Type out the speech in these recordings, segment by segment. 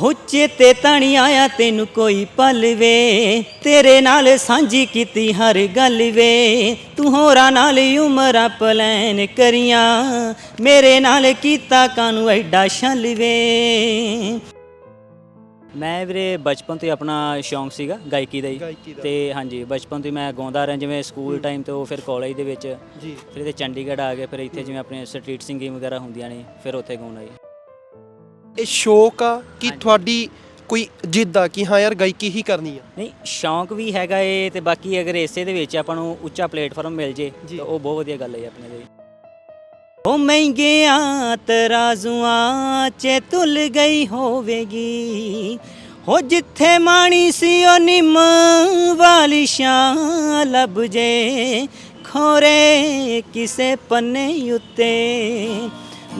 ਹੋ ਚੇਤੇ ਤਣੀ ਆਇਆ ਤੈਨੂੰ ਕੋਈ ਪਲ ਵੇ। ਤੇਰੇ ਨਾਲ ਸਾਂਝੀ ਕੀਤੀ ਹਰ ਗੱਲ ਵੇ। ਤੂੰ ਹੋਰਾਂ ਨਾਲ ਉਮਰਾਂ ਪਲੈਨ ਕਰੀਆਂ। ਮੇਰੇ ਨਾਲ ਕੀਤਾ ਕਾਨੂੰ ਐਡਾ ਛਲ ਵੇ। ਮੈਂ ਵੀਰੇ ਬਚਪਨ ਤੋਂ ਹੀ ਆਪਣਾ ਸ਼ੌਂਕ ਸੀਗਾ ਗਾਇਕੀ ਦਾ ਹੀ। ਤੇ ਹਾਂਜੀ ਬਚਪਨ ਤੋਂ ਹੀ ਮੈਂ ਗਾਉਂਦਾ ਰਿਹਾ ਜਿਵੇਂ ਸਕੂਲ ਟਾਈਮ ਤੋਂ ਫਿਰ ਕਾਲਜ ਦੇ ਵਿੱਚ। ਜੀ। ਫਿਰ ਇਹਦੇ ਚੰਡੀਗੜ੍ਹ ਆ ਗਏ ਫਿਰ ਇੱਥੇ ਜਿਵੇਂ ਆਪਣੇ ਸਟਰੀਟ ਸਿੰਗਿੰਗ ਵਗੈਰਾ ਹੁੰਦੀਆਂ ਨੇ ਫਿਰ ਉੱਥੇ ਗਾਉਣਾ ਜੀ। ਇਹ ਸ਼ੌਕ ਆ ਕਿ। ਤੁਹਾਡੀ ਕੋਈ ਜਿੱਦ ਆ ਕਿ ਹਾਂ ਯਾਰ ਗਾਇਕੀ ਹੀ ਕਰਨੀ ਆ ਨਹੀਂ ਸ਼ੌਂਕ ਵੀ ਹੈਗਾ ਏ ਤੇ ਬਾਕੀ ਅਗਰ ਇਸੇ ਦੇ ਵਿੱਚ ਆਪਾਂ ਨੂੰ ਉੱਚਾ ਪਲੇਟਫਾਰਮ ਮਿਲ ਜੇ ਜੀ। ਤਾਂ ਉਹ ਬਹੁਤ ਵਧੀਆ ਗੱਲ ਹੈ ਆਪਣੇ ਲਈ ਉਹ ਮਹਿੰਗਿਆਂ ਤਰਾਜ਼ੂਆਂ 'ਚ ਤੁਲ ਗਈ ਹੋਵੇਗੀ ਹੋ ਜਿੱਥੇ ਮਾਣੀ ਸੀ ਉਹ ਨਿੰਮ ਵਾਲੀ ਸ਼ਾਂ ਲੱਭ ਜੇ ਖੋਰੇ ਕਿਸੇ ਪੰਨੇ ਉੱਤੇ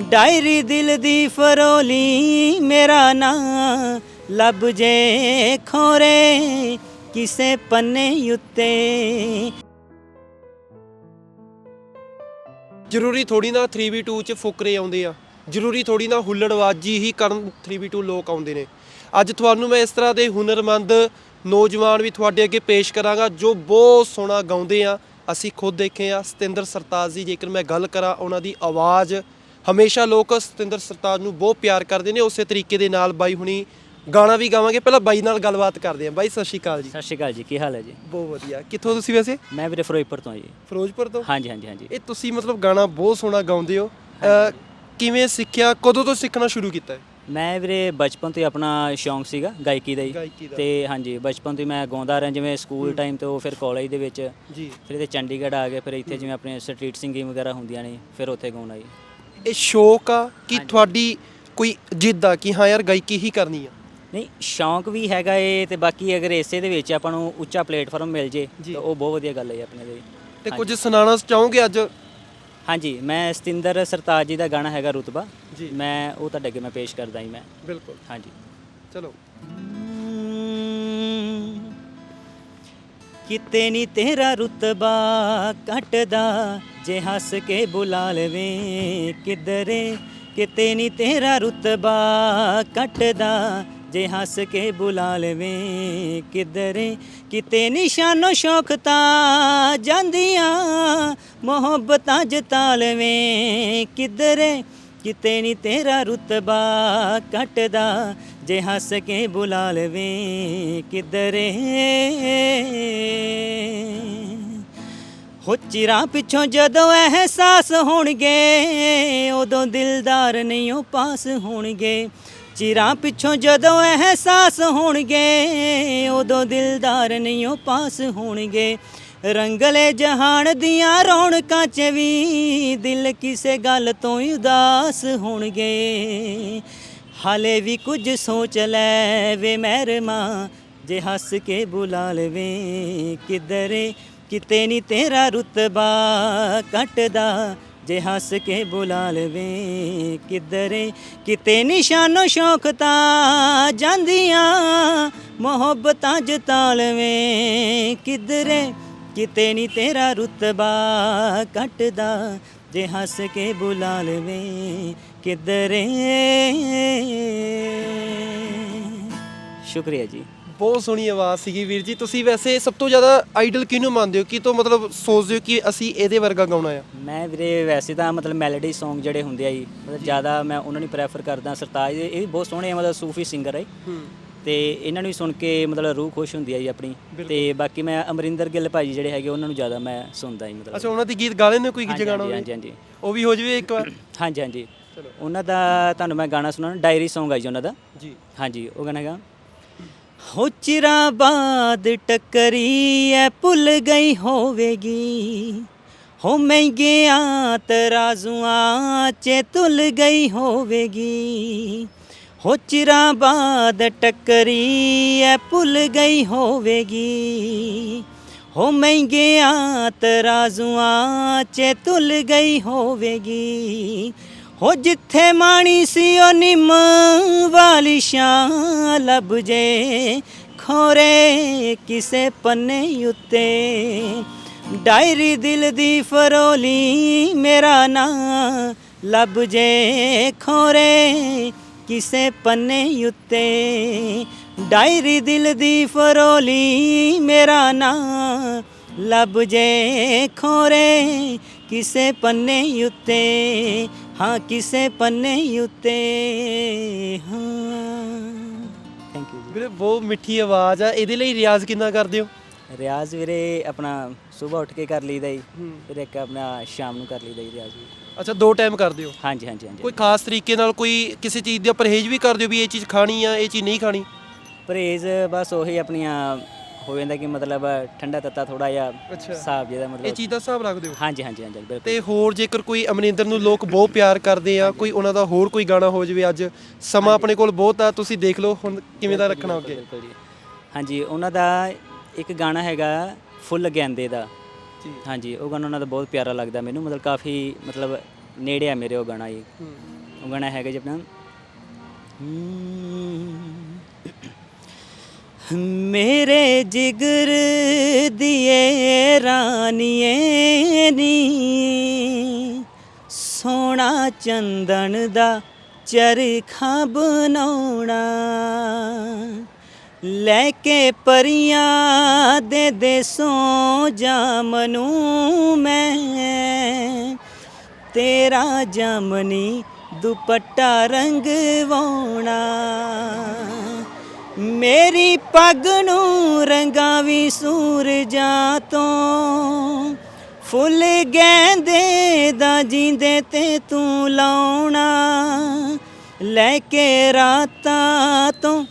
ਡਾਇਰੀ ਦਿਲ ਦੀ ਫਰੋਲੀ, ਮੇਰਾ ਨਾਂ ਲੱਭ ਜੇ ਖੋਰੇ, ਕਿਸੇ ਪੰਨੇ ਉੱਤੇ। ਜ਼ਰੂਰੀ ਥੋੜੀ ਨਾ 3v2 ਚ ਫੁਕਰੇ ਆਉਂਦੇ ਆ। ਜ਼ਰੂਰੀ ਥੋੜੀ ਨਾ ਹੁੱਲੜਬਾਜੀ ਹੀ ਕਰਨ 3v2 ਲੋਕ ਆਉਂਦੇ ਨੇ। ਅੱਜ ਤੁਹਾਨੂੰ ਮੈਂ ਇਸ ਤਰ੍ਹਾਂ ਦੇ ਹੁਨਰਮੰਦ ਨੌਜਵਾਨ ਵੀ ਤੁਹਾਡੇ ਅੱਗੇ ਪੇਸ਼ ਕਰਾਂਗਾ, ਜੋ ਬਹੁਤ ਸੋਹਣਾ ਗਾਉਂਦੇ ਆ। ਅਸੀਂ ਖੁਦ ਦੇਖੇ ਆ, ਸਤਿੰਦਰ ਸਰਤਾਜ ਦੀ ਜੇਕਰ ਮੈਂ ਗੱਲ ਕਰਾਂ ਉਹਨਾਂ ਦੀ ਆਵਾਜ਼ ਹਮੇਸ਼ਾ ਲੋਕ ਸਤਿੰਦਰ ਸਰਤਾਜ ਨੂੰ ਬਹੁਤ ਪਿਆਰ ਕਰਦੇ ਨੇ ਉਸੇ ਤਰੀਕੇ ਦੇ ਨਾਲ ਬਾਈ ਹੁਣੀ ਗਾਣਾ ਵੀ ਗਾਵਾਂਗੇ। ਪਹਿਲਾਂ ਬਾਈ ਨਾਲ ਗੱਲਬਾਤ ਕਰਦੇ ਆ ਬਾਈ ਸਤਿ ਸ਼੍ਰੀ ਅਕਾਲ ਜੀ। ਸਤਿ ਸ਼੍ਰੀ ਅਕਾਲ ਜੀ ਕੀ ਹਾਲ ਹੈ ਜੀ? ਬਹੁਤ ਵਧੀਆ। ਕਿੱਥੋਂ ਤੁਸੀਂ ਵੈਸੇ? ਮੈਂ ਵੀਰੇ ਫਿਰੋਜ਼ਪੁਰ ਤੋਂ ਜੀ। ਫਿਰੋਜ਼ਪੁਰ ਤੋਂ? ਹਾਂਜੀ ਹਾਂਜੀ ਹਾਂਜੀ। ਇਹ ਤੁਸੀਂ ਮਤਲਬ ਗਾਣਾ ਬਹੁਤ ਸੋਹਣਾ ਗਾਉਂਦੇ ਹੋ। ਕਿਵੇਂ ਸਿੱਖਿਆ? ਕਦੋਂ ਤੋਂ ਸਿੱਖਣਾ ਸ਼ੁਰੂ ਕੀਤਾ ਹੈ? ਮੈਂ ਵੀਰੇ ਬਚਪਨ ਤੋਂ ਹੀ ਆਪਣਾ ਸ਼ੌਂਕ ਸੀਗਾ ਗਾਇਕੀ ਦਾ ਹੀ। ਤੇ ਹਾਂਜੀ ਬਚਪਨ ਤੋਂ ਹੀ ਮੈਂ ਗਾਉਂਦਾ ਰਿਹਾ ਜਿਵੇਂ ਸਕੂਲ ਟਾਈਮ ਤੋਂ ਫਿਰ ਕਾਲਜ ਦੇ ਵਿੱਚ। ਜੀ। ਫਿਰ ਇਹਦੇ ਚੰਡੀਗੜ੍ਹ ਆ ਗਏ ਫਿਰ ਇੱਥੇ ਜਿਵੇਂ ਆਪਣੇ ਸਟਰੀਟ ਸਿੰਗਿੰਗ ਵਗੈਰਾ ਹੁੰਦੀਆਂ ਨੇ ਫਿਰ ਉੱਥੇ ਗਾਉਣਾ ਜੀ। ਇਹ ਸ਼ੌਕ ਆ ਕਿ। ਤੁਹਾਡੀ ਕੋਈ ਜਿੱਦ ਆ ਕਿ ਹਾਂ ਯਾਰ ਗਾਇਕੀ ਹੀ ਕਰਨੀ ਆ। ਨਹੀਂ ਸ਼ੌਂਕ ਵੀ ਹੈਗਾ ਏ ਤੇ ਬਾਕੀ ਅਗਰ ਇਸੇ ਦੇ ਵਿੱਚ ਆਪਾਂ ਨੂੰ ਉੱਚਾ ਪਲੇਟਫਾਰਮ ਮਿਲ ਜੇ। ਤਾਂ ਉਹ ਬਹੁਤ ਵਧੀਆ ਗੱਲ ਹੈ ਆਪਣੇ ਲਈ। ਤੇ ਕੁਝ ਸੁਣਾਉਣਾ ਚਾਹੋਗੇ ਅੱਜ? ਹਾਂਜੀ ਮੈਂ ਸਤਿੰਦਰ ਸਰਤਾਜ ਜੀ ਦਾ ਗਾਣਾ ਹੈਗਾ ਰੁਤਬਾ। ਮੈਂ ਉਹ ਤੁਹਾਡੇ ਅੱਗੇ ਮੈਂ ਪੇਸ਼ ਕਰਦਾ ਜੀ ਮੈਂ। ਬਿਲਕੁਲ। ਹਾਂਜੀ। ਚਲੋ। ਕਿਤੇ ਨਹੀਂ ਤੇਰਾ ਰੁਤਬਾ ਘਟਦਾ ਜੇ ਹੱਸ ਕੇ ਬੁਲਾ ਲਵੇਂ, ਕਿਧਰੇ? ਕਿਤੇ ਨਹੀਂ ਤੇਰਾ ਰੁਤਬਾ ਘਟਦਾ ਜੇ ਹੱਸ ਕੇ ਬੁਲਾ ਲਵੇਂ, ਕਿਧਰੇ? ਕਿਤੇ ਨਿਸ਼ਾਨੋ ਸ਼ੌਕ ਤਾਂ ਜਾਂਦੀਆਂ, ਮੁਹੱਬਤਾਂ ਜਤਾ ਲਵੇਂ ਕਿਧਰੇ? ਕਿਤੇ ਨਹੀਂ ਤੇਰਾ ਰੁਤਬਾ ਕੱਟਦਾ। ਜੇ ਹੱਸ ਕੇ ਬੁਲਾ ਲਵੇਂ, ਕਿਧਰੇ? ਹੋ ਚਿਰਾਂ ਪਿੱਛੋਂ ਜਦੋਂ ਅਹਿਸਾਸ ਹੋਣਗੇ, ਉਦੋਂ ਦਿਲਦਾਰ ਨਹੀਂ ਉਹ ਪਾਸ ਹੋਣਗੇ। ਚਿਰਾਂ ਪਿੱਛੋਂ ਜਦੋਂ ਅਹਿਸਾਸ ਹੋਣਗੇ, ਉਦੋਂ ਦਿਲਦਾਰ ਨਹੀਂ ਉਹ ਪਾਸ ਹੋਣਗੇ। ਰੰਗਲੇ ਜਹਾਨ ਦੀਆਂ ਰੌਣਕਾਂ 'ਚ ਵੀ ਦਿਲ ਕਿਸੇ ਗੱਲ ਤੋਂ ਹੀ ਉਦਾਸ ਹੋਣਗੇ। ਹਾਲੇ ਵੀ ਕੁਝ ਸੋਚ ਲੈ ਵੇ ਮਹਿਰਮਾ, ਜੇ ਹੱਸ ਕੇ ਬੁਲਾ ਲਵੇ ਕਿਧਰੇ ਕਿਤੇ ਨਹੀਂ ਤੇਰਾ ਰੁਤਬਾ ਘਟਦਾ ਜੇ ਹੱਸ ਕੇ ਬੁਲਾ ਲਵੇ ਕਿਧਰੇ। ਕਿਤੇ ਨਿਸ਼ਾਨੋ ਸ਼ੌਕ ਤਾਂ ਜਾਂਦੀਆਂ, ਮੁਹੱਬਤਾਂ ਜਤਾ ਲਵੇਂ ਕਿਧਰੇ। ਕਿਤੇ ਨਹੀਂ ਤੇਰਾ ਰੁਤਬਾ ਘਟਦਾ ਜੇ ਹੱਸ ਕੇ ਬੁਲਾ ਲਵੇ ਕਿਧਰੇ। ਸ਼ੁਕਰੀਆ ਜੀ। ਬਹੁਤ ਸੋਹਣੀ ਆਵਾਜ਼ ਸੀਗੀ ਵੀਰ ਜੀ। ਤੁਸੀਂ ਵੈਸੇ ਸਭ ਤੋਂ ਜ਼ਿਆਦਾ ਆਈਡਲ ਕਿਹਨੂੰ ਮੰਨਦੇ ਹੋ? ਕਿ ਤੋਂ ਮਤਲਬ ਸੋਚਦੇ ਹੋ ਕਿ ਅਸੀਂ ਇਹਦੇ ਵਰਗਾ ਗਾਉਣਾ ਆ? ਮੈਂ ਵੀਰੇ ਵੈਸੇ ਤਾਂ ਮਤਲਬ ਮੈਲੋਡੀ Song ਜਿਹੜੇ ਹੁੰਦੇ ਆ ਜੀ ਮਤਲਬ ਜ਼ਿਆਦਾ ਮੈਂ ਉਹਨਾਂ ਨੂੰ ਪ੍ਰੈਫਰ ਕਰਦਾ ਸਰਤਾਜ ਦੇ। ਇਹ ਵੀ ਬਹੁਤ ਸੋਹਣੇ ਆ ਮਤਲਬ ਸੂਫੀ ਸਿੰਗਰ ਹੈ ਹੂੰ। ਤੇ ਇਹਨਾਂ ਨੂੰ ਵੀ ਸੁਣ ਕੇ ਮਤਲਬ ਰੂਹ ਖੁਸ਼ ਹੁੰਦੀ ਹੈ ਜੀ ਆਪਣੀ। ਤੇ ਬਾਕੀ ਮੈਂ ਅਮਰਿੰਦਰ ਗਿੱਲ ਭਾਜੀ ਜਿਹੜੇ ਹੈਗੇ ਉਹਨਾਂ ਨੂੰ ਜ਼ਿਆਦਾ ਮੈਂ ਸੁਣਦਾ ਜੀ ਮਤਲਬ। ਅੱਛਾ ਉਹਨਾਂ ਦੀ ਗੀਤ ਗਾ ਲੈਂਦੇ ਹੋ ਕੋਈ ਗਿੱਜ ਗਾਣਾ ਹਾਂਜੀ ਹਾਂਜੀ ਉਹ ਵੀ ਹੋ ਜਵੇ ਇੱਕ ਵਾਰ? ਹਾਂਜੀ ਹਾਂਜੀ। ਉਹਨਾਂ ਦਾ ਤੁਹਾਨੂੰ ਮੈਂ ਗਾਣਾ ਸੁਣਾਉਣਾ ਡਾਇਰੀ Song ਆ ਜੀ ਉਹਨਾਂ ਦਾ। ਜੀ। ਹਾਂਜੀ ਉਹ ਗਾਣਾ ਗਾ। ਹੋ ਚਿਰਾਂ ਬਾਦ ਟੱਕਰੀ, ਐ ਭੁੱਲ ਗਈ ਹੋਵੇਗੀ। ਹੋ ਮਹਿੰਗਿਆਂ ਤਰਾਜ਼ੂਆਂ, 'ਚ ਤੁਲ ਗਈ ਹੋਵੇਗੀ। ਹੋ ਚਿਰਾਂ ਬਾਅਦ ਟੱਕਰੀ, ਐ ਭੁੱਲ ਗਈ ਹੋਵੇਗੀ। ਹੋ ਮਹਿੰਗਿਆਂ ਤਰਾਜ਼ੂਆਂ, 'ਚ ਤੁਲ ਗਈ ਹੋਵੇਗੀ। ਹੋ ਜਿੱਥੇ ਮਾਣੀ ਸੀ ਉਹ ਨਿੰਮ ਵਾਲੀ ਸ਼ਾਂ ਲੱਭ ਜੇ ਖੋਰੇ ਕਿਸੇ ਪੰਨੇ ਉੱਤੇ। ਡਾਇਰੀ ਦਿਲ ਦੀ ਫਰੋਲੀ ਮੇਰਾ ਨਾਂ, ਲੱਭ ਜੇ ਖੋਰੇ ਕਿਸੇ ਪੰਨੇ ਉੱਤੇ। ਡਾਇਰੀ ਦਿਲ ਦੀ ਫਰੋਲੀ ਮੇਰਾ ਨਾਂ, ਲੱਭ ਜੇ ਖੋਰੇ ਕਿਸੇ ਪੰਨੇ ਉੱਤੇ। ਹਾਂ ਕਿਸੇ ਪੰਨੇ ਉੱਤੇ ਹਾਂ। ਥੈਂਕ ਯੂ ਵੀਰੇ ਬਹੁਤ ਮਿੱਠੀ ਆਵਾਜ਼ ਆ। ਇਹਦੇ ਲਈ ਰਿਆਜ਼ ਕਿੰਨਾ ਕਰਦੇ ਹੋ? ਰਿਆਜ਼ ਵੀਰੇ ਆਪਣਾ ਸਵੇਰ ਉੱਠ ਕੇ ਕਰ ਲਈਦਾ ਜੀ। ਹੂੰ। ਫਿਰ ਇੱਕ ਆਪਣਾ ਸ਼ਾਮ ਨੂੰ ਕਰ ਲਈਦਾ ਜੀ ਰਿਆਜ਼ ਵੀ। ਅੱਛਾ ਦੋ ਟਾਈਮ ਕਰਦੇ ਹੋ? ਹਾਂਜੀ ਹਾਂਜੀ ਹਾਂਜੀ। ਕੋਈ ਖਾਸ ਤਰੀਕੇ ਨਾਲ ਕੋਈ ਕਿਸੇ ਚੀਜ਼ ਦਾ ਪਰਹੇਜ਼ ਵੀ ਕਰਦੇ ਹੋ ਵੀ ਇਹ ਚੀਜ਼ ਖਾਣੀ ਆ ਇਹ ਚੀਜ਼ ਨਹੀਂ ਖਾਣੀ? ਪਰਹੇਜ਼ ਬਸ ਉਹੀ ਆਪਣੀਆਂ ਹੋ ਜਾਂਦਾ ਕਿ ਮਤਲਬ ਠੰਡਾ ਤੱਤਾ ਥੋੜਾ ਜਿਹਾ। ਹਿਸਾਬ ਜਿਹਦਾ ਇਹ ਮਤਲਬ ਚੀਜ਼ ਦਾ ਹਿਸਾਬ ਰੱਖਦੇ ਹੋ? ਹਾਂਜੀ ਹਾਂਜੀ ਹਾਂਜੀ ਬਿਲਕੁਲ। ਤੇ ਹੋਰ ਜੇਕਰ ਕੋਈ ਅਮਰਿੰਦਰ ਨੂੰ ਲੋਕ ਬਹੁਤ ਪਿਆਰ ਕਰਦੇ ਆ ਕੋਈ ਉਹਨਾਂ ਦਾ ਹੋਰ ਕੋਈ ਗਾਣਾ ਹੋ ਜਾਵੇ ਅੱਜ ਸਮਾਂ ਆਪਣੇ ਕੋਲ ਬਹੁਤ ਆ ਤੁਸੀਂ ਦੇਖ ਲਓ ਹੁਣ ਕਿਵੇਂ ਦਾ ਰੱਖਣਾ ਅੱਗੇ। ਬਿਲਕੁਲ ਜੀ। ਹਾਂਜੀ ਉਹਨਾਂ ਦਾ ਇੱਕ ਗਾਣਾ ਹੈਗਾ ਫੁੱਲ ਗੈਂਦੇ ਦਾ। ਜੀ। ਹਾਂਜੀ ਉਹ ਗਾਣਾ ਉਹਨਾਂ ਦਾ ਬਹੁਤ ਪਿਆਰਾ ਲੱਗਦਾ ਮੈਨੂੰ ਮਤਲਬ ਕਾਫੀ ਮਤਲਬ ਨੇੜੇ ਆ ਮੇਰੇ ਉਹ ਗਾਣਾ ਜੀ। ਉਹ ਗਾਣਾ ਹੈਗਾ ਜੀ ਆਪਣਾ ਮੇਰੇ ਜਿਗਰ ਦੀਏ ਰਾਨੀਏ ਨੀ। ਸੋਹਣਾ ਚੰਦਨ ਦਾ ਚਰਖਾ ਬਣਾਉਣਾ ਲੈ ਕੇ ਪਰੀਆਂ ਦੇ ਦੇ ਦੇਸੋਂ ਜਾਮਨੂੰ ਮੈਂ। ਤੇਰਾ ਜਾਮਨੀ ਦੁਪੱਟਾ ਰੰਗਵਾਉਣਾ। ਮੇਰੀ ਪੱਗ ਨੂੰ ਰੰਗਾਂ ਵੀ ਸੂਰਜਾਂ ਤੋਂ। ਫੁੱਲ ਗੈਂਦੇ ਦਾ ਜਿੰਦੇ ਤੇ ਤੂੰ ਲਾਉਣਾ। ਲੈ ਕੇ ਰਾਤਾਂ ਤੋਂ,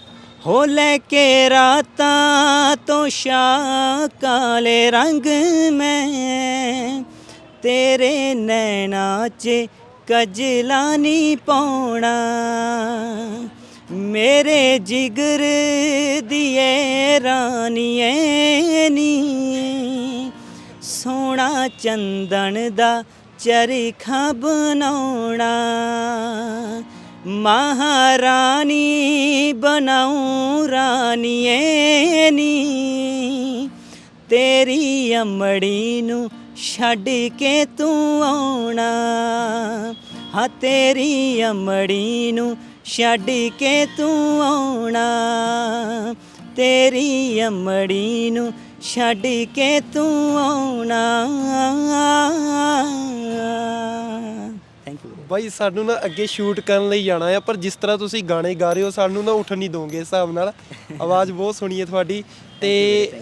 ਹੋ ਲੈ ਕੇ ਰਾਤਾਂ ਤੋਂ ਸ਼ਾ ਕਾਲੇ ਰੰਗ ਮੈਂ। ਤੇਰੇ ਨੈਣਾ 'ਚ ਕਜਲਾ ਨਹੀਂ ਪਾਉਣਾ। ਮੇਰੇ ਜਿਗਰ ਦੀਏ ਰਾਨੀਏ ਨੀ। ਸੋਹਣਾ ਚੰਦਨ ਦਾ ਚਰਖਾ ਬਣਾਉਣਾ, ਮਹਾਰਾਣੀ ਬਣਾਉ ਰਾਨੀਏ ਨੀ। ਤੇਰੀ ਅਮੜੀ ਨੂੰ ਛੱਡ ਕੇ ਤੂੰ ਆਉਣਾ, ਹਾਂ ਤੇਰੀ ਅਮੜੀ ਨੂੰ ਛੱਡ ਕੇ ਤੂੰ ਆਉਣਾ। ਤੇਰੀ ਅਮੜੀ ਨੂੰ ਛੱਡ ਕੇ ਤੂੰ ਆਉਣਾ। ਥੈਂਕ ਯੂ ਬਾਈ ਸਾਨੂੰ ਨਾ ਅੱਗੇ ਸ਼ੂਟ ਕਰਨ ਲਈ ਜਾਣਾ ਆ ਪਰ ਜਿਸ ਤਰ੍ਹਾਂ ਤੁਸੀਂ ਗਾਣੇ ਗਾ ਰਹੇ ਹੋ ਸਾਨੂੰ ਨਾ ਉੱਠਣ ਨਹੀਂ ਦੋਗੇ ਇਸ ਹਿਸਾਬ ਨਾਲ। ਆਵਾਜ਼ ਬਹੁਤ ਸੋਹਣੀ ਹੈ ਤੁਹਾਡੀ। ਤੇ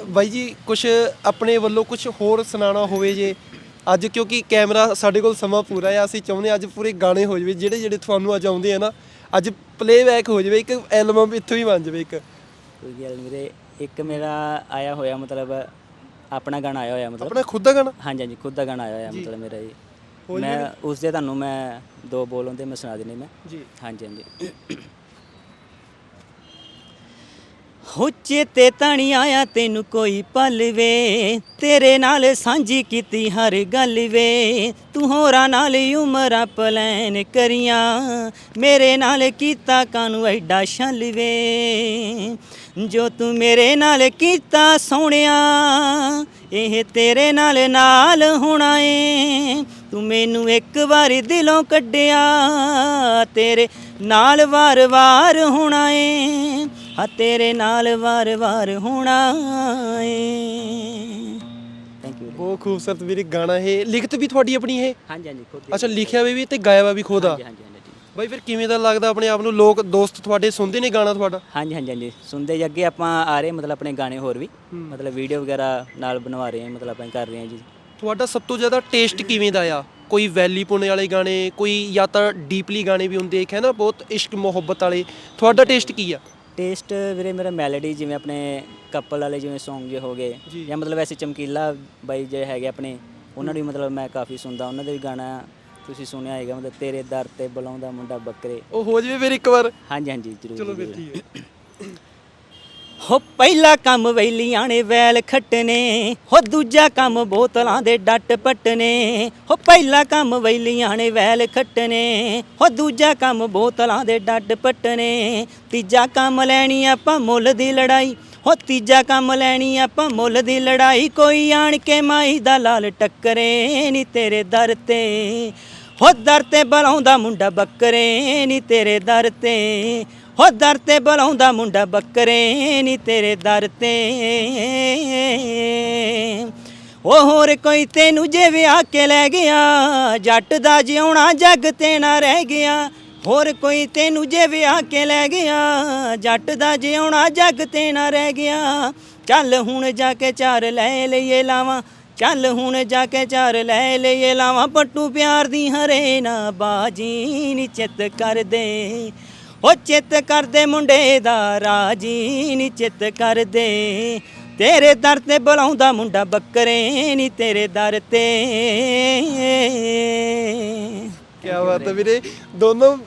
ਬਾਈ ਜੀ ਕੁਝ ਆਪਣੇ ਵੱਲੋਂ ਕੁਝ ਹੋਰ ਸੁਣਾਉਣਾ ਹੋਵੇ ਜੇ? ਅੱਜ ਕਿਉਂਕਿ ਕੈਮਰਾ ਸਾਡੇ ਕੋਲ ਸਮਾਂ ਪੂਰਾ ਹੈ ਅਸੀਂ ਚਾਹੁੰਦੇ ਹਾਂ ਅੱਜ ਪੂਰੇ ਗਾਣੇ ਹੋ ਜਾਵੇ ਜਿਹੜੇ ਜਿਹੜੇ ਤੁਹਾਨੂੰ ਅੱਜ ਆਉਂਦੇ ਆ ਨਾ ਅੱਜ ਪਲੇਬੈਕ ਹੋ ਜਾਵੇ ਇੱਕ ਐਲਬਮ ਇੱਥੋਂ ਹੀ ਬਣ ਜਾਵੇ ਇੱਕ। ਕੋਈ ਗੱਲ ਵੀਰੇ ਇੱਕ ਮੇਰਾ ਆਇਆ ਹੋਇਆ ਮਤਲਬ ਆਪਣਾ ਗਾਣਾ ਆਇਆ ਹੋਇਆ ਮਤਲਬ। ਆਪਣਾ ਖੁਦ ਦਾ ਗਾਣਾ? ਹਾਂਜੀ ਹਾਂਜੀ ਖੁਦ ਦਾ ਗਾਣਾ ਆਇਆ ਹੋਇਆ। ਮਤਲਬ ਮੇਰਾ ਜੀ। ਮੈਂ ਉਸ ਦੇ ਤੁਹਾਨੂੰ ਮੈਂ ਦੋ ਬੋਲ ਹੁੰਦੇ ਮੈਂ ਸੁਣਾ ਦਿੰਨੇ ਮੈਂ। ਜੀ। ਹਾਂਜੀ ਹਾਂਜੀ। ਹੋ ਤੇ ਤਣੀ ਆਇਆ ਤੈਨੂੰ ਕੋਈ ਪਲ ਵੇ। ਤੇਰੇ ਨਾਲ ਸਾਂਝੀ ਕੀਤੀ ਹਰ ਗੱਲ ਵੇ। ਤੂੰ ਹੋਰਾਂ ਨਾਲ ਉਮਰਾਂ ਪਲੈਨ ਕਰੀਆਂ। ਮੇਰੇ ਨਾਲ ਕੀਤਾ ਕਾਨੂੰ ਐਡਾ ਛਲ ਵੇ। ਜੋ ਤੂੰ ਮੇਰੇ ਨਾਲ ਕੀਤਾ ਸੋਹਣਿਆ, ਇਹ ਤੇਰੇ ਨਾਲ ਨਾਲ ਹੋਣਾ ਏ। ਤੂੰ ਮੈਨੂੰ ਇੱਕ ਵਾਰੀ ਦਿਲੋਂ ਕੱਢਿਆ, ਤੇਰੇ ਨਾਲ ਵਾਰ-ਵਾਰ ਹੋਣਾ ਏ। ਆ ਤੇਰੇ ਨਾਲ ਵਾਰ-ਵਾਰ ਹੋਣਾ ਏ। ਥੈਂਕ ਯੂ ਬਹੁਤ ਖੂਬਸੂਰਤ ਵੀਰੇ ਗਾਣਾ ਇਹ। ਲਿਖਤ ਵੀ ਤੁਹਾਡੀ ਆਪਣੀ ਇਹ? ਹਾਂਜੀ ਹਾਂਜੀ ਖੁਦ ਅੱਛਾ ਲਿਖਿਆ ਵੀ ਵੀ ਤੇ ਗਾਇਆ ਵਾ ਵੀ ਖੁਦ ਆ? ਹਾਂਜੀ ਹਾਂਜੀ ਹਾਂਜੀ ਬਾਈ ਫਿਰ ਕਿਵੇਂ ਦਾ ਲੱਗਦਾ ਆਪਣੇ ਆਪ ਨੂੰ? ਲੋਕ ਦੋਸਤ ਤੁਹਾਡੇ ਸੁਣਦੇ ਨੇ ਗਾਣਾ ਤੁਹਾਡਾ? ਹਾਂਜੀ ਹਾਂਜੀ ਹਾਂਜੀ। ਸੁਣਦੇ ਜੀ ਅੱਗੇ ਆਪਾਂ ਆ ਰਹੇ ਮਤਲਬ ਆਪਣੇ ਗਾਣੇ ਹੋਰ ਵੀ। ਮਤਲਬ ਵੀਡੀਓ ਵਗੈਰਾ ਨਾਲ ਬਣਵਾ ਰਹੇ ਹਾਂ ਮਤਲਬ ਆਪਾਂ ਕਰ ਰਹੇ ਹਾਂ ਜੀ। ਤੁਹਾਡਾ ਸਭ ਤੋਂ ਜ਼ਿਆਦਾ ਟੇਸਟ ਕਿਵੇਂ ਦਾ ਆ? ਕੋਈ ਵੈਲੀ ਪੁਣੇ ਵਾਲੇ ਗਾਣੇ ਕੋਈ ਜਾਂ ਤਾਂ ਡੀਪਲੀ ਗਾਣੇ ਵੀ ਹੁੰਦੇ ਹੈ ਨਾ ਬਹੁਤ ਇਸ਼ਕ ਮੁਹੱਬਤ ਵਾਲੇ। ਤੁਹਾਡਾ ਟੇਸਟ ਕੀ ਆ? ਟੇਸਟ ਵੀਰੇ ਮੇਰਾ ਮੈਲੋਡੀ ਜਿਵੇਂ ਆਪਣੇ ਕਪਲ ਵਾਲੇ ਜਿਵੇਂ Song ਜੇ ਹੋ ਗਏ ਜੀ। ਮਤਲਬ ਐਸੇ ਚਮਕੀਲਾ ਬਾਈ ਜੇ ਹੈਗੇ ਆਪਣੇ ਉਹਨਾਂ ਨੂੰ ਵੀ ਮਤਲਬ ਮੈਂ ਕਾਫੀ ਸੁਣਦਾ ਉਹਨਾਂ ਦੇ ਵੀ ਗਾਣਾ ਤੁਸੀਂ ਸੁਣਿਆ ਹੋਏਗਾ ਮਤਲਬ ਤੇਰੇ ਦਰ ਤੇ ਬੁਲਾਉਂਦਾ ਮੁੰਡਾ ਬੱਕਰੇ ਉਹ ਹੋ ਜਵੇ ਫਿਰ ਇੱਕ ਵਾਰ ਹਾਂਜੀ ਹਾਂਜੀ ਜ਼ਰੂਰ ਚਲੋ ਫਿਰ। ਠੀਕ ਹੈ ਹੋ ਪਹਿਲਾ ਕੰਮ ਵੈਲੀਆਂ ਨੇ ਵੈਲ ਖੱਟਨੇ ਹੋ ਦੂਜਾ ਕੰਮ ਬੋਤਲਾਂ ਦੇ ਡੱਟ ਪੱਟਨੇ ਹੋ ਪਹਿਲਾ ਕੰਮ ਵੈਲੀਆਂ ਨੇ ਵੈਲ ਖੱਟਨੇ ਹੋ ਦੂਜਾ ਕੰਮ ਬੋਤਲਾਂ ਦੇ ਡੱਟ ਪੱਟਨੇ ਤੀਜਾ ਕੰਮ ਲੈਣੀ ਆਪਾਂ ਮੁੱਲ ਦੀ ਲੜਾਈ, ਹੋ ਤੀਜਾ ਕੰਮ ਲੈਣੀ ਆਪਾਂ ਮੁੱਲ ਦੀ ਲੜਾਈ, ਕੋਈ ਆਣ ਕੇ ਮਾਈ ਦਾ ਲਾਲ ਟੱਕਰੇ ਨੀ ਤੇਰੇ ਦਰ ਤੇ, ਹੋ ਦਰ ਤੇ ਬਲਾਉਂਦਾ ਮੁੰਡਾ ਬੱਕਰੇ ਨੀ ਤੇਰੇ ਦਰ ਤੇ ਹੋ ਦਰ ਤੇ ਬੁਲਾਉਂਦਾ ਮੁੰਡਾ ਬੱਕਰੇ ਨਹੀਂ ਤੇਰੇ ਦਰ ਤੇ। ਉਹ ਹੋਰ ਕੋਈ ਤੈਨੂੰ ਜੇ ਵਿਆਹ ਕੇ ਲੈ ਗਿਆ, ਜੱਟ ਦਾ ਜਿਉਣਾ ਜੱਗ ਤੇ ਨਾ ਰਹਿ ਗਿਆ। ਹੋਰ ਕੋਈ ਤੈਨੂੰ ਜੇ ਵਿਆਹ ਕੇ ਲੈ ਗਿਆ, ਜੱਟ ਦਾ ਜਿਉਣਾ ਜੱਗ ਤੇ ਨਾ ਰਹਿ ਗਿਆ। ਚੱਲ ਹੁਣ ਜਾ ਕੇ ਚਾਰ ਲੈ ਲਈਏ ਲਾਵਾਂ, ਚੱਲ ਹੁਣ ਜਾ ਕੇ ਚਾਰ ਲੈ ਲਈਏ ਲਾਵਾਂ। ਪੱਟੂ ਪਿਆਰ ਦੀ ਹਰੇ ਨਾ ਬਾਜੀ ਨੀ ਚਿੱਤ ਕਰ ਦੇ ਉਹ ਚਿੱਤ ਕਰਦੇ ਮੁੰਡੇ ਦਾ ਰਾਜੀ ਨੀ ਚਿੱਤ ਕਰਦੇ। ਤੇਰੇ ਦਰ ਤੇ ਬੁਲਾਉਂਦਾ ਮੁੰਡਾ ਬੱਕਰੇ ਨੀ ਤੇਰੇ ਦਰ ਤੇ। ਕੀ ਬਾਤ ਹੈ ਵੀਰੇ ਦੋਨੋਂ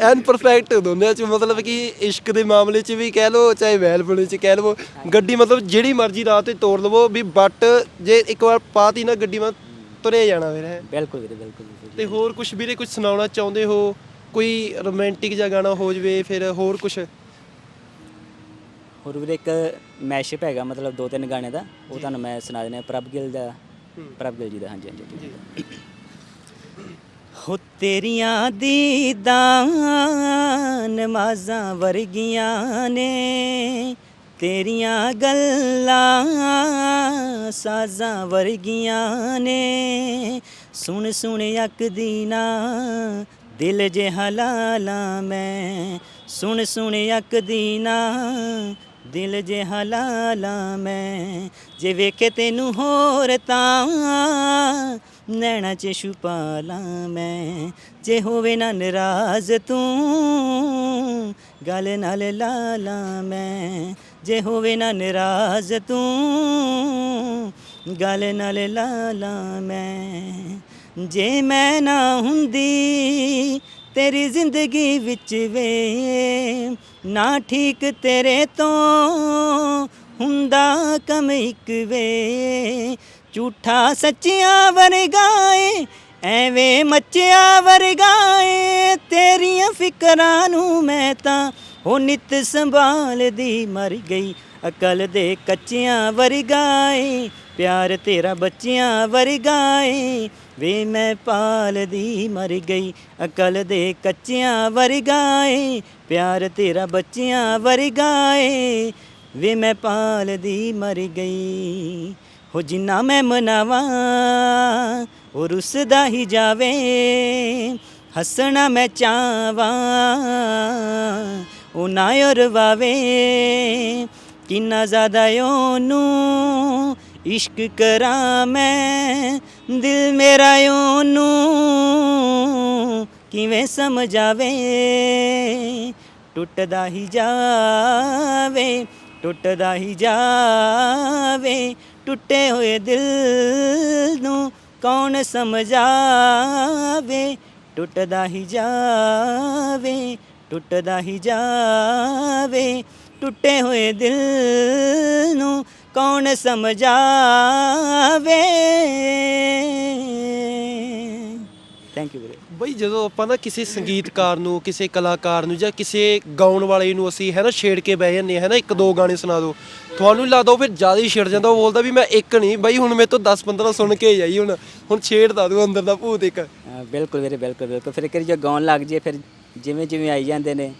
ਐਨ ਪਰਫੈਕਟ ਦੋਨੋਂ ਚ ਮਤਲਬ ਕਿ ਇਸ਼ਕ ਦੇ ਮਾਮਲੇ ਚ ਵੀ ਕਹਿ ਲਓ ਚਾਹੇ ਵੈਲਪੁਣੇ ਚ ਕਹਿ ਲਵੋ ਗੱਡੀ ਮਤਲਬ ਜਿਹੜੀ ਮਰਜ਼ੀ ਰਾਹ ਤੇ ਤੋੜ ਲਵੋ ਵੀ ਬੱਟ ਜੇ ਇੱਕ ਵਾਰ ਪਾਤੀ ਨਾ ਗੱਡੀ ਮੈਂ ਤੁਰੇ ਜਾਣਾ ਵੀਰੇ। ਬਿਲਕੁਲ ਵੀਰੇ ਬਿਲਕੁਲ ਬਿਲਕੁਲ। ਤੇ ਹੋਰ ਕੁਝ ਵੀਰੇ ਕੁਝ ਸੁਣਾਉਣਾ ਚਾਹੁੰਦੇ ਹੋ? ਕੋਈ ਰੋਮਾਂਟਿਕ ਜਿਹਾ ਗਾਣਾ ਹੋ ਜਵੇ ਫਿਰ ਹੋਰ ਕੁਝ ਹੋਰ ਵੀਰੇ ਇੱਕ ਮੈਸ਼ਅਪ ਹੈਗਾ ਮਤਲਬ ਦੋ ਤਿੰਨ ਗਾਣੇ ਦਾ ਉਹ ਤੁਹਾਨੂੰ ਮੈਂ ਸੁਣਾ ਦਿੰਦਾ ਪ੍ਰਭ ਗਿੱਲ ਦਾ ਪ੍ਰਭ ਗਿੱਲ ਜੀ ਦਾ ਹਾਂਜੀ ਹਾਂਜੀ। ਹੋ ਤੇਰੀਆਂ ਦੀਦਾਂ ਨਮਾਜ਼ਾਂ ਵਰਗੀਆਂ ਨੇ ਤੇਰੀਆਂ ਗੱਲਾਂ ਸਾਜ਼ਾਂ ਵਰਗੀਆਂ ਨੇ ਸੁਣ ਸੁਣ ਅੱਕਦੀ ਨਾ ਦਿਲ ਜੇ ਹਲਾਲਾ ਮੈਂ, ਸੁਣ ਸੁਣ ਅੱਕਦੀ ਨਾ। ਦਿਲ ਜੇ ਹਲਾਲਾ ਮੈਂ, ਜੇ ਵੇਖੇ ਤੈਨੂੰ ਹੋਰ ਤਾਂ, ਨੈਣਾ ਚ ਛੁਪਾ ਲਾਂ ਮੈਂ। ਜੇ ਹੋਵੇ ਨਾ ਨਾਰਾਜ਼ ਤੂੰ, ਗੱਲ ਨਾਲ ਲਾ ਲਾਂ ਮੈਂ। ਜੇ ਹੋਵੇ ਨਾ ਨਾਰਾਜ਼ ਤੂੰ, ਗੱਲ ਨਾਲ ਲਾ ਲਾਂ ਮੈਂ। ਜੇ ਮੈਂ ਨਾ ਹੁੰਦੀ, ਤੇਰੀ ਜ਼ਿੰਦਗੀ ਵਿੱਚ ਵੇ। ਨਾ ਠੀਕ ਤੇਰੇ ਤੋਂ ਹੁੰਦਾ ਕਮ ਇੱਕ ਵੇ। ਝੂਠਾ ਸੱਚੀਆਂ ਵਰਗਾਏ ਐਵੇਂ ਮੱਚਿਆਂ ਵਰਗਾਏ ਤੇਰੀਆਂ ਫਿਕਰਾਂ ਨੂੰ ਮੈਂ ਤਾਂ ਹੋ ਨਿਤ ਸੰਭਾਲਦੀ ਮਰ ਗਈ। ਅਕਲ ਦੇ ਕੱਚਿਆਂ ਵਰਗਾਏ ਪਿਆਰ ਤੇਰਾ ਬੱਚਿਆਂ ਵਰਗਾਏ ਵੇ ਮੈਂ ਪਾਲਦੀ ਮਰ ਗਈ, ਅਕਲ ਦੇ ਕੱਚਿਆਂ ਵਰਗਾਏ ਪਿਆਰ ਤੇਰਾ ਬੱਚਿਆਂ ਵਰਗਾਏ ਵੇ ਮੈਂ ਪਾਲਦੀ ਮਰ ਗਈ, ਹੋ ਜਿੰਨਾ ਮੈਂ ਮਨਾਵਾਂ, ਉਹ ਰੁੱਸਦਾ ਹੀ ਜਾਵੇ, ਹੱਸਣਾ ਮੈਂ ਚਾਵਾਂ ਉਹ ਨਾ ਰਵਾਵੇ ਕਿੰਨਾ ਜ਼ਿਆਦਾ ਉਹਨੂੰ ਇਸ਼ਕ ਕਰਾਂ ਮੈਂ, ਦਿਲ ਮੇਰਾ ਉਹਨੂੰ ਕਿਵੇਂ ਸਮਝਾਵੇ? ਟੁੱਟਦਾ ਹੀ ਜਾਵੇ, ਟੁੱਟਦਾ ਹੀ ਜਾਵੇ। ਟੁੱਟੇ ਹੋਏ ਦਿਲ ਨੂੰ ਕੌਣ ਸਮਝਾਵੇ? ਟੁੱਟਦਾ ਹੀ ਜਾਵੇ, ਟੁੱਟਦਾ ਹੀ ਜਾਵੇ। ਟੁੱਟੇ ਹੋਏ ਦਿਲ ਨੂੰ ਕੌਣ ਸਮਝਾਵੇ? ਬਈ ਜਦੋਂ ਆਪਾਂ ਨਾ ਕਿਸੇ ਸੰਗੀਤਕਾਰ ਨੂੰ ਕਿਸੇ ਕਲਾਕਾਰ ਨੂੰ ਜਾਂ ਕਿਸੇ ਗਾਉਣ ਵਾਲੇ ਨੂੰ ਅਸੀਂ ਹੈ ਨਾ ਛੇੜ ਕੇ ਬਹਿ ਜਾਂਦੇ ਹਾਂ ਨਾ ਇੱਕ ਦੋ ਗਾਣੇ ਸੁਣਾ ਦਿਓ। ਤੁਹਾਨੂੰ ਲੱਗਦਾ ਉਹ ਫਿਰ ਜ਼ਿਆਦਾ ਹੀ ਛਿੜ ਜਾਂਦਾ ਉਹ ਬੋਲਦਾ ਵੀ ਮੈਂ ਇੱਕ ਨਹੀਂ ਬਈ ਹੁਣ ਮੇਰੇ ਤੋਂ 10 15 ਸੁਣ ਕੇ ਜਾਈ ਹੁਣ ਹੁਣ ਛੇੜਦਾ ਦੂ ਅੰਦਰ ਦਾ ਭੂਤ ਇੱਕ। ਅਹ ਬਿਲਕੁਲ ਵੀਰੇ ਬਿਲਕੁਲ ਬਿਲਕੁਲ। ਫਿਰ ਕਰੀ ਜੋ ਗਾਉਣ ਲੱਗ ਜੇ ਫਿਰ ਜਿਵੇਂ ਜਿਵੇਂ ਆਈ ਜਾਂਦੇ ਨੇ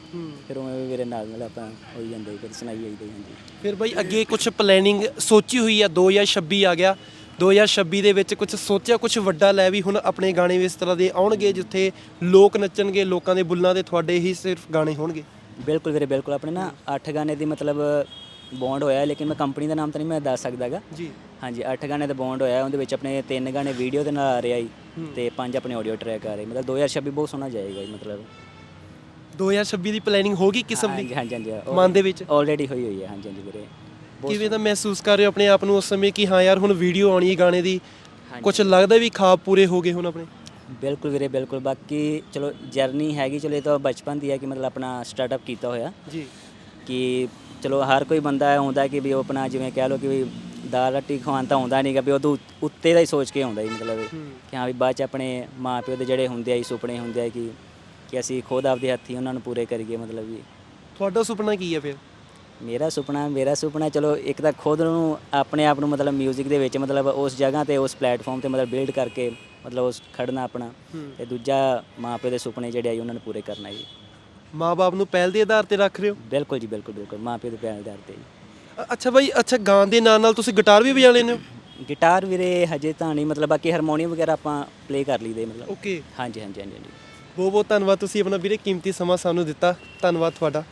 ਫਿਰ ਉਵੇਂ ਉਵੇਂ ਵੀਰੇ ਨਾਲ ਨਾਲ ਆਪਾਂ ਹੋਈ ਜਾਂਦੇ ਫਿਰ ਸੁਣਾਈ ਜਾਂਦੇ ਹਾਂਜੀ ਫਿਰ ਬਈ ਅੱਗੇ ਕੁਝ ਪਲੈਨਿੰਗ ਸੋਚੀ ਹੋਈ ਆ 2026 ਆ ਗਿਆ। 2026 ਦੇ ਵਿੱਚ ਕੁਝ ਸੋਚਿਆ ਕੁਝ ਵੱਡਾ ਲੈ ਵੀ ਹੁਣ ਆਪਣੇ ਗਾਣੇ ਵੀ ਇਸ ਤਰ੍ਹਾਂ ਦੇ ਆਉਣਗੇ ਜਿੱਥੇ ਲੋਕ ਨੱਚਣਗੇ ਲੋਕਾਂ ਦੇ ਬੁੱਲਾਂ ਦੇ ਤੁਹਾਡੇ ਹੀ ਸਿਰਫ ਗਾਣੇ ਹੋਣਗੇ। ਬਿਲਕੁਲ ਵੀਰੇ ਬਿਲਕੁਲ। ਆਪਣੇ ਨਾ 8 ਗਾਣੇ ਦੀ ਮਤਲਬ ਬੌਂਡ ਹੋਇਆ ਲੇਕਿਨ ਮੈਂ ਕੰਪਨੀ ਦਾ ਨਾਮ ਤਾਂ ਨਹੀਂ ਮੈਂ ਦੱਸ ਸਕਦਾਗਾ ਜੀ। ਹਾਂਜੀ 8 ਗਾਣੇ ਦਾ ਬੌਂਡ ਹੋਇਆ ਉਹਦੇ ਵਿੱਚ ਆਪਣੇ ਤਿੰਨ ਗਾਣੇ ਵੀਡੀਓ ਦੇ ਨਾਲ ਆ ਰਿਹਾ ਜੀ ਤੇ ਪੰਜ ਆਪਣੇ ਆਡੀਓ ਟਰੈਕ ਆ ਰਹੇ। ਮਤਲਬ 2026 ਬਹੁਤ ਸੋਹਣਾ ਜਾਏਗਾ ਜੀ ਮਤਲਬ। 2026 ਦੀ ਪਲੈਨਿੰਗ ਹੋਗੀ ਕਿਸਮ ਦੀ? ਹਾਂਜੀ ਹਾਂਜੀ ਮਨ ਦੇ ਵਿੱਚ? ਆਲਰੇਡੀ ਹੋਈ ਹੋਈ ਹੈ ਹਾਂਜੀ ਹਾਂਜੀ ਵੀਰੇ। ਕਿਵੇਂ ਦਾ ਮਹਿਸੂਸ ਕਰ ਰਹੇ ਹੋ ਆਪਣੇ ਆਪ ਨੂੰ ਉਸ ਸਮੇਂ ਕਿ ਹਾਂ ਯਾਰ ਹੁਣ ਵੀਡੀਓ ਆਉਣੀ ਹੈ ਗਾਣੇ ਦੀ? ਕੁਝ ਲੱਗਦਾ ਵੀ ਖਾਬ ਪੂਰੇ ਹੋ ਗਏ ਹੁਣ ਆਪਣੇ? ਬਿਲਕੁਲ ਵੀਰੇ ਬਿਲਕੁਲ। ਬਾਕੀ ਚਲੋ ਜਰਨੀ ਹੈਗੀ ਚਲੋ ਇਹ ਤਾਂ ਬਚਪਨ ਦੀ ਹੈ ਕਿ ਮਤਲਬ ਆਪਣਾ ਸਟਾਰਟਅਪ ਕੀਤਾ ਹੋਇਆ। ਜੀ। ਕਿ ਚਲੋ ਹਰ ਕੋਈ ਬੰਦਾ ਆਉਂਦਾ ਕਿ ਵੀ ਉਹ ਆਪਣਾ ਜਿਵੇਂ ਕਹਿ ਲਓ ਕਿ ਵੀ ਦਾਲ ਰੋਟੀ ਖਵਾਉਣ ਤਾਂ ਆਉਂਦਾ ਨਹੀਂਗਾ ਵੀ ਉਹ ਤੋਂ ਉੱਤੇ ਦਾ ਹੀ ਸੋਚ ਕੇ ਆਉਂਦਾ ਜੀ ਮਤਲਬ ਕਿ ਹਾਂ ਵੀ ਬਾਅਦ ਚ ਆਪਣੇ ਮਾਪਿਓ ਦੇ ਜਿਹੜੇ ਹੁੰਦੇ ਆ ਜੀ ਸੁਪਨੇ ਹੁੰਦੇ ਆ ਕਿ ਕਿ ਅਸੀਂ ਖੁਦ ਆਪਦੇ ਹੱਥੀਂ ਉਹਨਾਂ ਨੂੰ ਪੂਰੇ ਕਰੀਏ ਮਤਲਬ ਵੀ ਤੁਹਾਡਾ ਸੁਪਨਾ ਕੀ ਹੈ ਫਿਰ? ਮੇਰਾ ਸੁਪਨਾ ਮੇਰਾ ਸੁਪਨਾ ਚਲੋ ਇੱਕ ਤਾਂ ਖੁਦ ਨੂੰ ਆਪਣੇ ਆਪ ਨੂੰ ਮਤਲਬ 뮤직 ਦੇ ਵਿੱਚ ਮਤਲਬ ਉਸ ਜਗ੍ਹਾ ਤੇ ਉਸ ਪਲੇਟਫਾਰਮ ਤੇ ਮਤਲਬ ਬਿਲਡ ਕਰਕੇ ਮਤਲਬ ਉਸ ਖੜਨਾ ਆਪਣਾ। ਤੇ ਦੂਜਾ ਮਾਪੇ ਦੇ ਸੁਪਨੇ ਜਿਹੜੇ ਆ ਜੀ ਉਹਨਾਂ ਨੂੰ ਪੂਰੇ ਕਰਨਾ ਜੀ। ਮਾਪੇ ਨੂੰ ਪਹਿਲ ਦੇ ਆਧਾਰ ਤੇ ਰੱਖ ਰਹੇ ਹੋ? ਬਿਲਕੁਲ ਜੀ ਬਿਲਕੁਲ ਬਿਲਕੁਲ। ਮਾਪੇ ਦੇ ਪਿਆਰ ਦੇ ਆਧਾਰ ਤੇ ਜੀ। ਅੱਛਾ ਬਾਈ ਅੱਛਾ ਗਾਣ ਦੇ ਨਾਲ ਨਾਲ ਤੁਸੀਂ ਗਿਟਾਰ ਵੀ ਵਜਾ ਲੈਂਦੇ ਹੋ? ਗਿਟਾਰ ਵੀਰੇ ਹਜੇ ਤਾਂ ਨਹੀਂ ਮਤਲਬ ਬਾਕੀ ਹਾਰਮੋਨੀਅਮ ਵਗੈਰਾ ਆਪਾਂ ਪਲੇ ਕਰ ਲਈਦੇ ਮਤਲਬ। ਓਕੇ ਹਾਂਜੀ ਹਾਂਜੀ ਹਾਂਜੀ ਬਹੁਤ ਬਹੁਤ ਧੰਨਵਾਦ ਤੁਸੀਂ ਆਪਣਾ ਵੀਰੇ ਕੀਮਤੀ ਸਮਾਂ ਸਾਨੂੰ ਦਿੱਤਾ। ਧੰਨਵਾਦ ਤੁਹਾਡਾ।